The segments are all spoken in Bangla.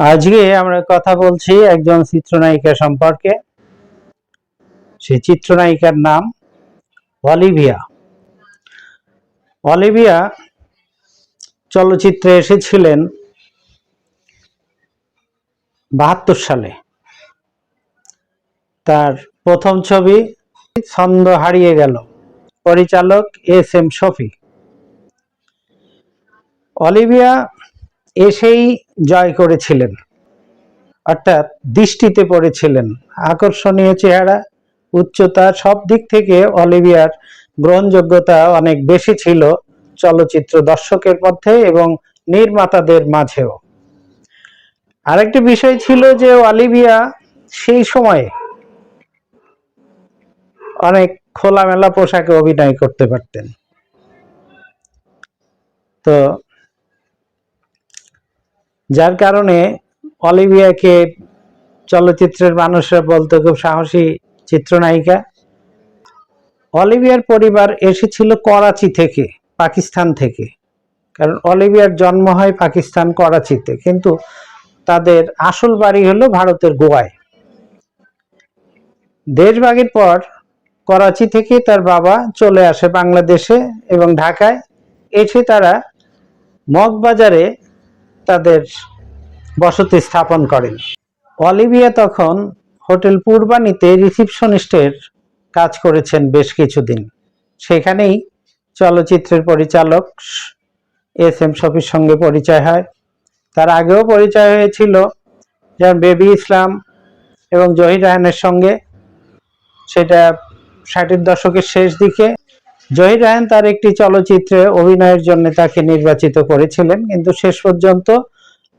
আজকে আমরা কথা বলছি একজন চিত্রনায়িকা সম্পর্কে। সেই চিত্রনায়িকার নাম অলিভিয়া। অলিভিয়া চলচ্চিত্রে এসেছিলেন বাহাত্তর সালে। তার প্রথম ছবি ছন্দ হারিয়ে গেল, পরিচালক এস এম শফি অলিভিয়া এসেই জয় করেছিলেন। অর্থাৎ দৃষ্টিতে পড়েছিলেন। আকর্ষণীয় চেহারা, উচ্চতা সব দিক থেকে অলিভিয়ার গ্রহণযোগ্যতা অনেক বেশি ছিল চলচ্চিত্র দর্শকের মধ্যে এবং নির্মাতাদের মাঝেও। আরেকটি বিষয় ছিল যে অলিভিয়া সেই সময়ে অনেক খোলামেলা পোশাকে অভিনয় করতে পারতেন। তো যার কারণে অলিভিয়াকে চলচ্চিত্রের মানুষরা বলতো খুব সাহসী চিত্রনায়িকা। অলিভিয়ার পরিবার এসেছিল করাচি থেকে, পাকিস্তান থেকে। কারণ অলিভিয়ার জন্ম হয় পাকিস্তান করাচিতে, কিন্তু তাদের আসল বাড়ি হলো ভারতের গোয়ায়। দেশভাগের পর করাচি থেকে তার বাবা চলে আসে বাংলাদেশে এবং ঢাকায়। এসে তারা মগবাজারে তাদের বসতি স্থাপন করেন। অলিভিয়া তখন হোটেল পূর্বানীতে রিসিপশনিস্টের কাজ করেছেন বেশ কিছুদিন। সেখানেই চলচ্চিত্রের পরিচালক এস এম শফির সঙ্গে পরিচয় হয়। তার আগেও পরিচয় হয়েছিল যেমন বেবি ইসলাম এবং জহির রায়হানের সঙ্গে। সেটা ষাটের দশকের শেষ দিকে জহির রায়ন তার একটি চলচ্চিত্রে অভিনয়ের জন্য তাকে নির্বাচিত করেছিলেন, কিন্তু শেষ পর্যন্ত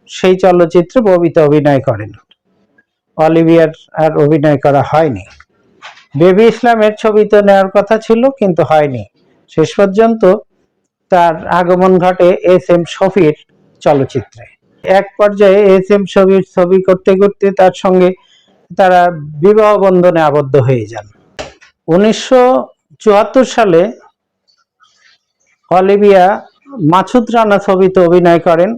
সেই চলচ্চিত্রে ববিতা অভিনয় করেন। অলিভিয়ার আর অভিনয় করা হয়নি। বেবি ইসলামের ছবিতে নেওয়ার কথা ছিল, কিন্তু হয়নি। শেষ পর্যন্ত তার আগমন ঘটে এস এম শফির চলচ্চিত্রে। এক পর্যায়ে এস এম শফির ছবি করতে করতে তার সঙ্গে তারা বিবাহ বন্ধনে আবদ্ধ হয়ে যান। উনিশশো চুয়াত্তর সালে অলিভিয়া মাছুদ রানা ছবিতে অভিনয় করেন।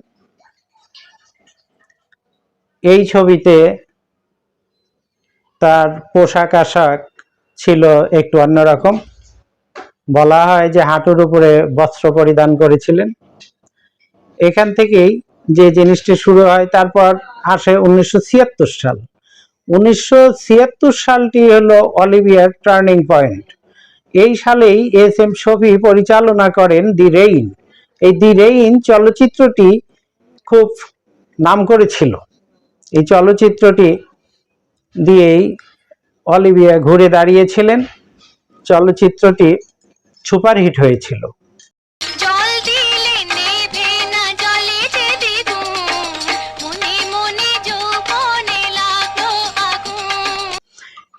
এই ছবিতে তার পোশাক আশাক ছিল একটু অন্যরকম। বলা হয় যে হাঁটুর উপরে বস্ত্র পরিধান করেছিলেন। এখান থেকেই যে জিনিসটি শুরু হয়, তারপর আসে উনিশশো ছিয়াত্তর সাল। উনিশশো ছিয়াত্তর সালটি হলো অলিভিয়ার টার্নিং পয়েন্ট। এই সালেই এস এম শফি পরিচালনা করেন দি রেইন। এই দি রেইন চলচ্চিত্রটি খুব নাম করেছিল। এই চলচ্চিত্রটি দিয়েই অলিভিয়া ঘুরে দাঁড়িয়েছিলেন। চলচ্চিত্রটি সুপারহিট হয়েছিল।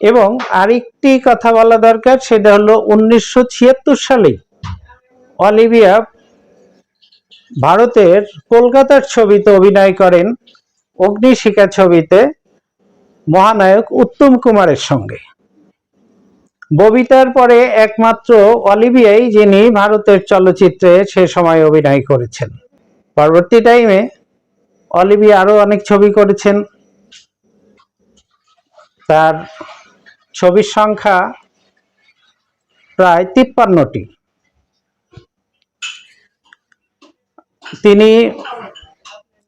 এবং আরেকটি কথা বলা দরকার, সেটা হলো উনিশশো ছিয়াত্তর সালে অলিভিয়া ভারতের কলকাতার ছবিতে অভিনয় করেন অগ্নিশিখা ছবিতে মহানায়ক উত্তম কুমারের সঙ্গে। ববিতার পরে একমাত্র অলিভিয়াই যিনি ভারতের চলচ্চিত্রে সে সময় অভিনয় করেছেন। পরবর্তী টাইমে অলিভিয়া আরও অনেক ছবি করেছেন। তার ছবির সংখ্যা প্রায় তিপ্পান্নটি। তিনি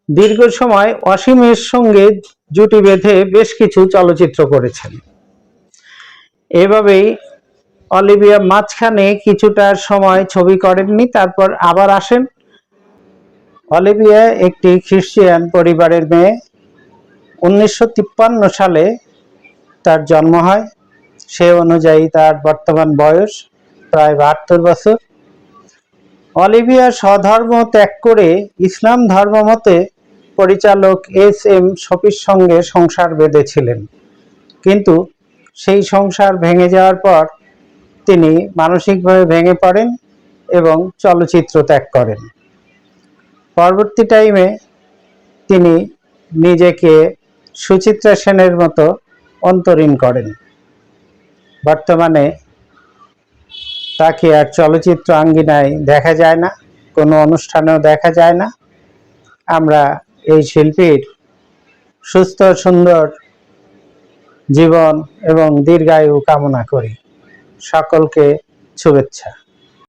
দীর্ঘ সময় অসীমের সঙ্গে জুটি বেঁধে বেশ কিছু চলচ্চিত্র করেছেন। এভাবেই অলিভিয়া মাঝখানে কিছুটা সময় ছবি করেননি, তারপর আবার আসেন। অলিভিয়া একটি খ্রিস্টিয়ান পরিবারের মেয়ে। উনিশশো তিপ্পান্ন সালে তার জন্ম হয়। সে অনুযায়ী তার বর্তমান বয়স প্রায় বাহাত্তর বছর। অলিভিয়া স্বধর্ম ত্যাগ করে ইসলাম ধর্ম মতে পরিচালক এস এম শফির সঙ্গে সংসার বেঁধেছিলেন। কিন্তু সেই সংসার ভেঙে যাওয়ার পর তিনি মানসিকভাবে ভেঙে পড়েন এবং চলচ্চিত্র ত্যাগ করেন। পরবর্তী টাইমে তিনি নিজেকে সুচিত্রা সেনের মতো অন্তরীণ করেন। বর্তমানে তাকে আর চলচ্চিত্র আঙ্গিনায় দেখা যায় না, কোনো অনুষ্ঠানেও দেখা যায় না। আমরা এই শিল্পীর সুস্থ, সুন্দর জীবন এবং দীর্ঘায়ু কামনা করি। সকলকে শুভেচ্ছা।